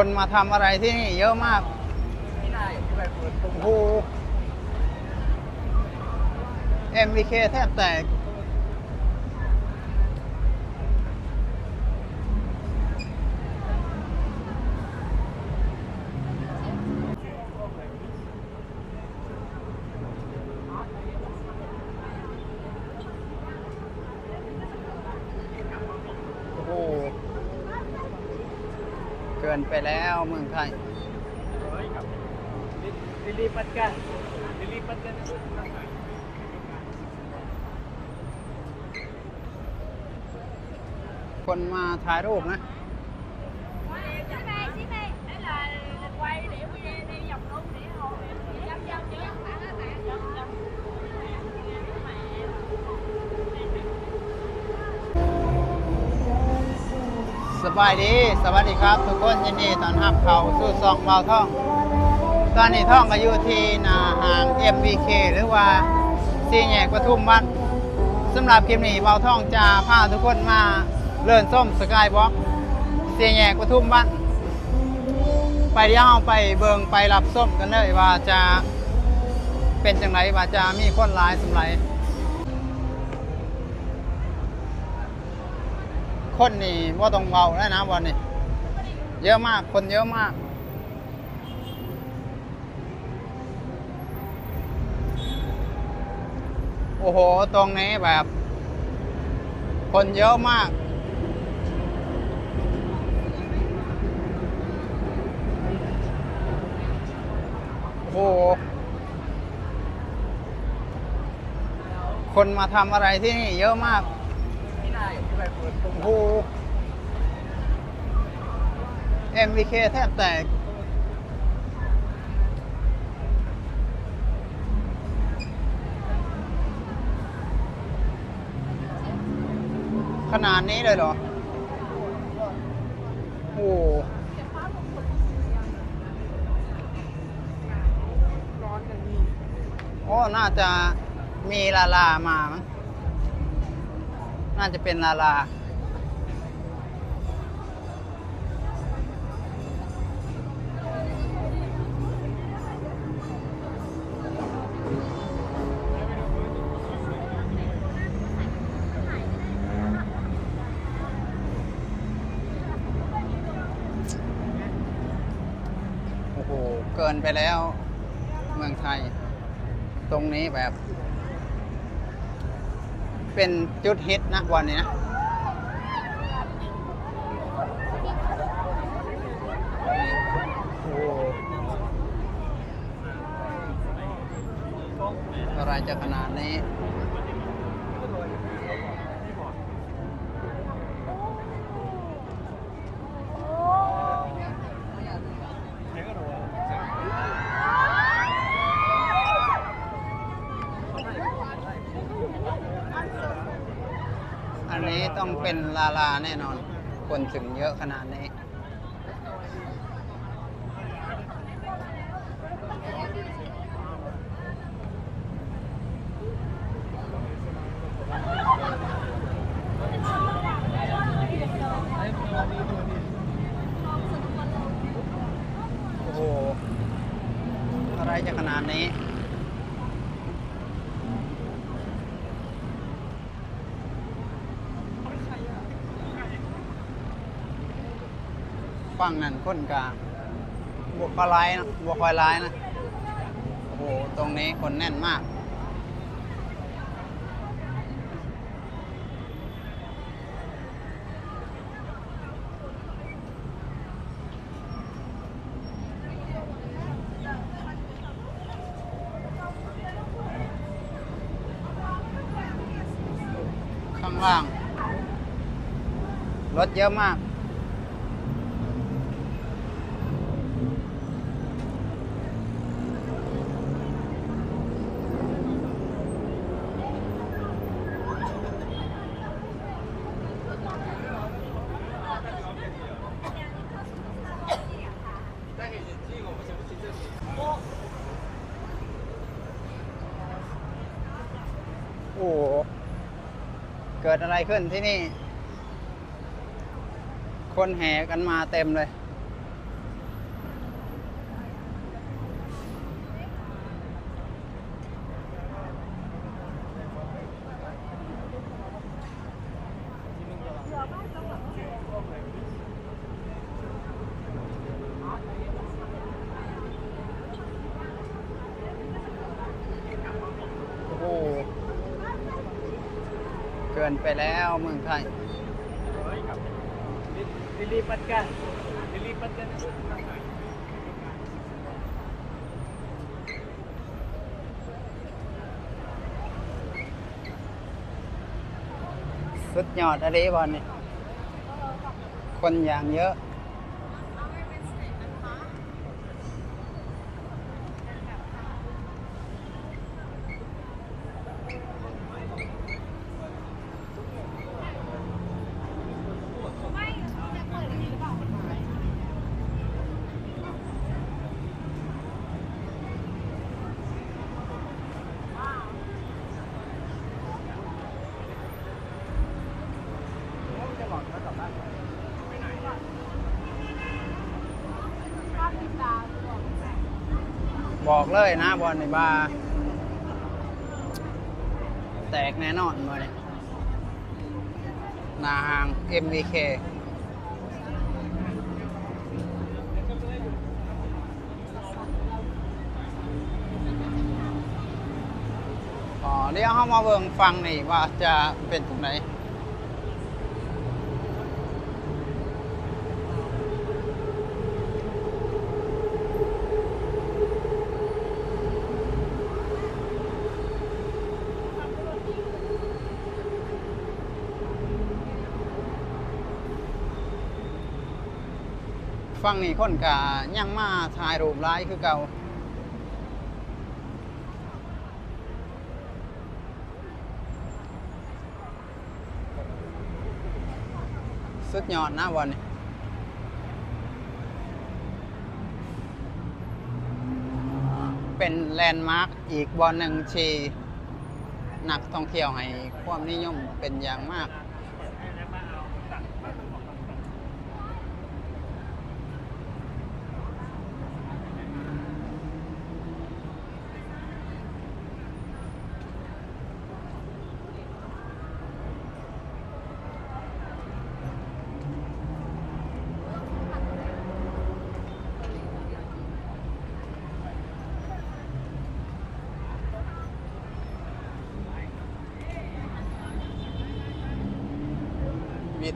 คนมาทำอะไรที่นี่เยอะมากไม่ได้ที่ไปเปิดตรงโอ้โห MVK แทบแตก นไปแล้วเมืองไทย lilipat ka. Lilipat ka na. คนมาถ่ายรูปนะ บายดีสวัสดีครับ ทุกคนยินดีต้อนรับเขาสู่ซองเบาท่อง ตอนนี้ท่องก็อยู่ที่หนาหาง MVK หรือว่าซีแยกปทุมวันสำหรับคลิปนี้เบาท่องจะพาทุกคนมาเลื่อนส้มสกายบล็อกซีแยกปทุมวันไปเดี๋ยวเราไปเบิงไปรับส้มกันเลยว่าจะเป็นจังไรว่าจะมีคนร้ายสำไร คนนี่ว่าต้องเบาแล้วนะวันนี้ เยอะมากคนเยอะมาก โอ้โห ตรงนี้แบบ คนเยอะมาก โอ้โห คนมาทำอะไรที่นี่เยอะมาก ไม่ได้ที่ไปเปิดตรงโอ้โห MVK แทบแตกขนาดนี้เลยเหรอ โอ้โหร้อนกันนี่โอ้น่าจะมีลาลามามั้ง น่าจะเป็นลาลาโอ้โห เกินไปแล้วเมืองไทย ตรงนี้แบบ เป็นจุดฮิตนะวันนี้นะอะไรจะขนาดนี้ อันนี้ ต้องเป็นลาลาแน่นอน คนถึงเยอะขนาดนี้ โอ้โห อะไรจะขนาดนี้ ฟังนั่นคนกลางบวกคอยร้ายนะบวกคอยร้ายนะ โอ้โห ตรงนี้คนแน่นมาก ข้างล่าง รถเยอะมาก โอ้โห เกิดอะไรขึ้นที่นี่ คนแห่กันมาเต็มเลย นไปแล้วเมืองไทย Dilipatkan. Dilipatkan. สุดยอดอะไรบอลนี่คนอย่างเยอะ ไม่จะเปิดอันนี้หรือเปล่า ภาพติดตาตัวแสง บอกเลยนะบอลในบาแตกแน่นอนบอลนี่หนาหาง MVK อ๋อเดี๋ยวเขามาเบิ่งฟังนี่ว่าจะเป็นตรงไหน ฟังนี่คนกะยังมาถ่ายรูปร้ายคือเก่าสุดยอดนะวันนี้เป็นแลนด์มาร์กอีกบอลหนึ่งที่นักท่องเที่ยวให้ความนิยมเป็นอย่างมาก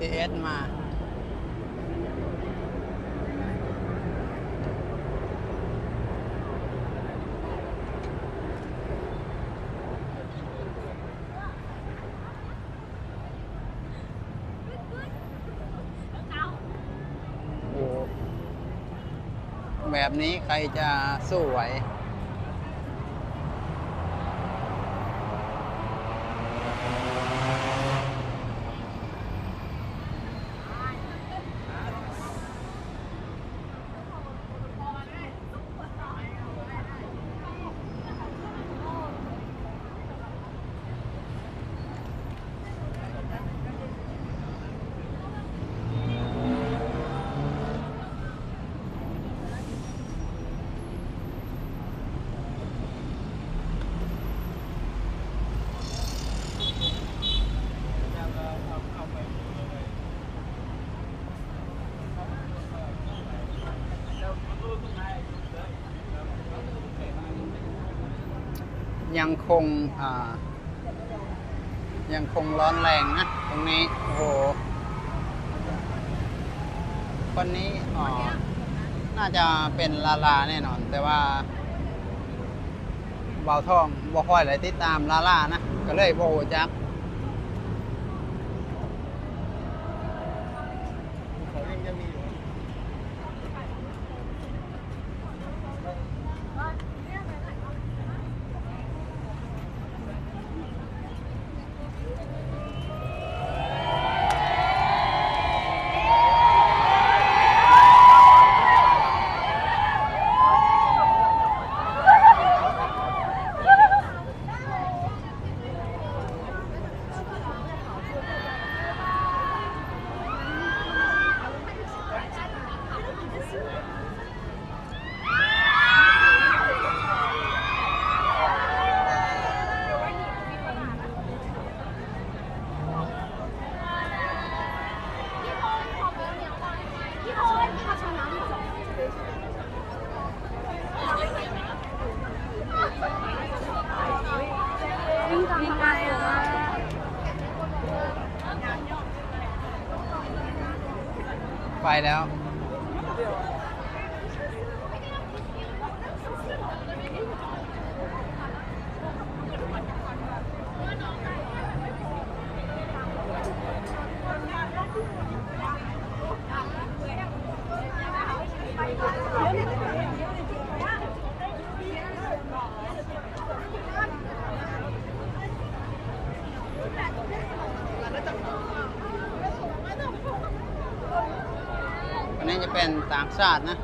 BTS มาโอ้แบบนี้ใครจะสู้ไหว ยังคงยังคงร้อนแรงนะ ตรงนี้ โอ้โหคนนี้อ๋อน่าจะเป็นลาลาแน่นอน แต่ว่าเบาทองบ่ค่อยเลติดตามลาลานะ ก็เลยโบจัก แล้ว เป็นต่างชาตินะ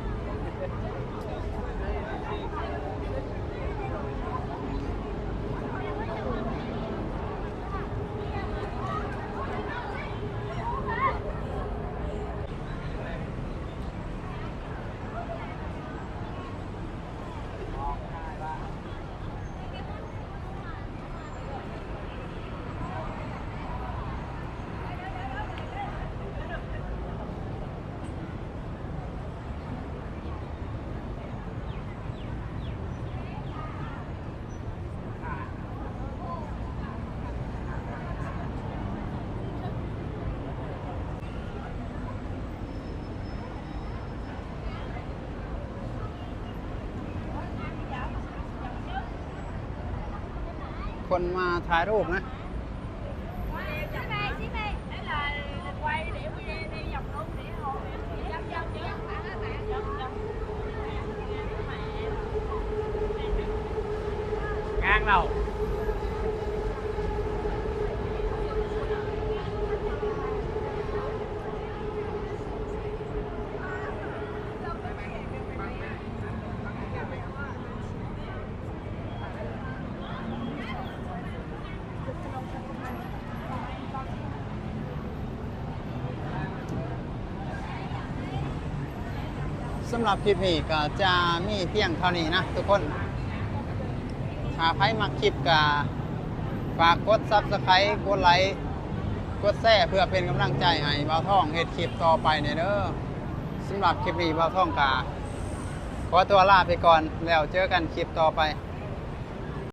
คนมาถ่ายรูปนะ Xí mày, xí mày. Đấy là สำหรับคลิปนี้ก็จะมีเพียงเท่านี้นะทุกคนถ้าใครมาคลิปก็ฝากกดซับสไครต์กดไลค์กดแชร์เพื่อเป็นกำลังใจให้เบาท่องเฮ็ดคลิปต่อไปในเด้อสำหรับคลิปนี้เบาท่องกาขอตัวลาไปก่อนแล้วเจอกันคลิปต่อไป